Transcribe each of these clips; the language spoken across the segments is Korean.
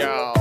야.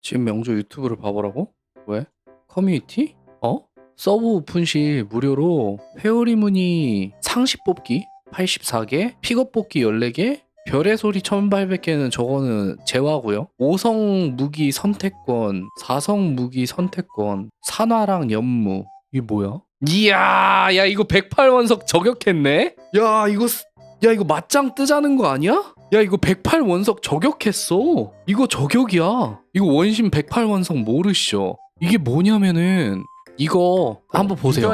지금 명조 유튜브를 봐보라고? 왜? 커뮤니티? 어? 서브 오픈 시 무료로 회오리 무늬 상시 뽑기 84개, 픽업 뽑기 14개, 별의 소리 1800개는 저거는 제화고요. 5성 무기 선택권, 4성 무기 선택권, 산화랑 연무. 이게 뭐야? 이야, 야 이거 108원석 저격했네? 야 이거 쓰- 야 이거 맞짱 뜨자는 거 아니야? 야 이거 108 원석 저격했어. 이거 저격이야. 이거 원심 108 원석 모르시죠? 이게 뭐냐면은 이거 한번 보세요.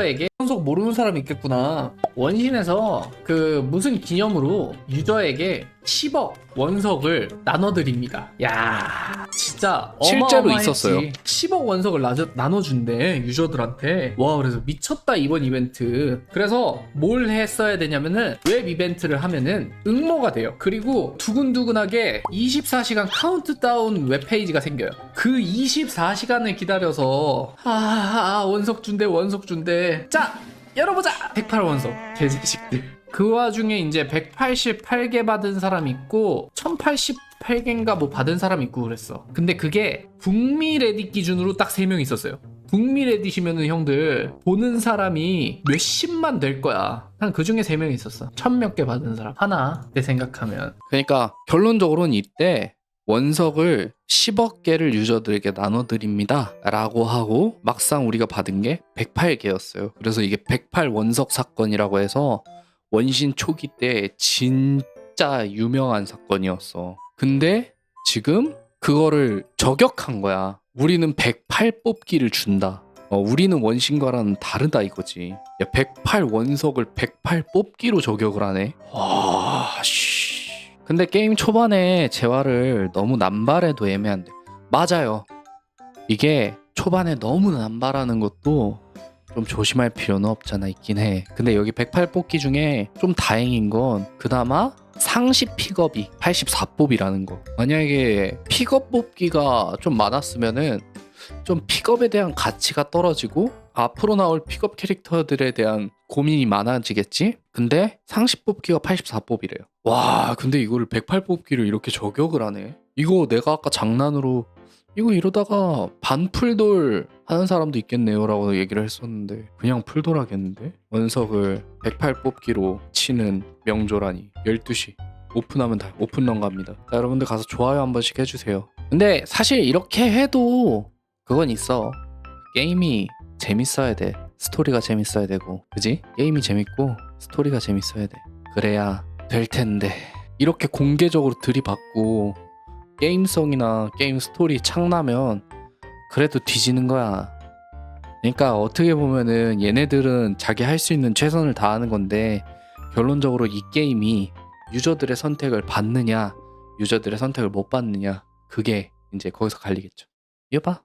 원석 모르는 사람이 있겠구나. 원신에서 그 무슨 기념으로 유저에게 10억 원석을 나눠드립니다. 야, 진짜 실제로 어마어마했지. 있었어요. 10억 원석을 나눠, 나눠준대 유저들한테. 와, 그래서 미쳤다 이번 이벤트. 그래서 뭘 했어야 되냐면은 웹 이벤트를 하면은 응모가 돼요. 그리고 두근두근하게 24시간 카운트다운 웹 페이지가 생겨요. 그 24시간을 기다려서 아, 아 원석 준대 원석 준대. 자 열어보자. 108원석 개새식들. 그 와중에 이제 188개 받은 사람 있고 1088개인가 뭐 받은 사람 있고 그랬어. 근데 그게 북미 레딧 기준으로 딱 3명 있었어요. 북미 레딧이면은 형들 보는 사람이 몇십만 될 거야. 한 그 중에 3명 있었어. 천 몇 개 받은 사람 하나 내 생각하면. 그러니까 결론적으로는 이때 원석을 10억 개를 유저들에게 나눠드립니다. 라고 하고 막상 우리가 받은 게 108개였어요. 그래서 이게 108 원석 사건이라고 해서 원신 초기 때 진짜 유명한 사건이었어. 근데 지금 그거를 저격한 거야. 우리는 108 뽑기를 준다. 어, 우리는 원신과는 다르다 이거지. 야, 108 원석을 108 뽑기로 저격을 하네. 와, 씨. 근데 게임 초반에 재화를 너무 남발해도 애매한데. 맞아요. 이게 초반에 너무 남발하는 것도 좀 조심할 필요는 없잖아 있긴 해. 근데 여기 108 뽑기 중에 좀 다행인 건 그나마 상시 픽업이 84뽑이라는 거. 만약에 픽업 뽑기가 좀 많았으면은 좀 픽업에 대한 가치가 떨어지고 앞으로 나올 픽업 캐릭터들에 대한 고민이 많아지겠지? 근데 상시 뽑기가 84뽑이래요. 와, 근데 이거를 108 뽑기를 이렇게 저격을 하네. 이거 내가 아까 장난으로 이거 이러다가 반풀돌 하는 사람도 있겠네요 라고 얘기를 했었는데 그냥 풀돌 하겠는데? 원석을 108 뽑기로 치는 명조라니 12시 오픈하면 다 오픈런 갑니다. 자, 여러분들 가서 좋아요 한 번씩 해주세요. 근데 사실 이렇게 해도 그건 있어. 게임이 재밌어야 돼. 스토리가 재밌어야 되고, 그지? 게임이 재밌고 스토리가 재밌어야 돼. 그래야 될 텐데 이렇게 공개적으로 들이받고 게임성이나 게임 스토리 창나면 그래도 뒤지는 거야. 그러니까 어떻게 보면은 얘네들은 자기 할 수 있는 최선을 다하는 건데 결론적으로 이 게임이 유저들의 선택을 받느냐, 유저들의 선택을 못 받느냐, 그게 이제 거기서 갈리겠죠. 이어봐.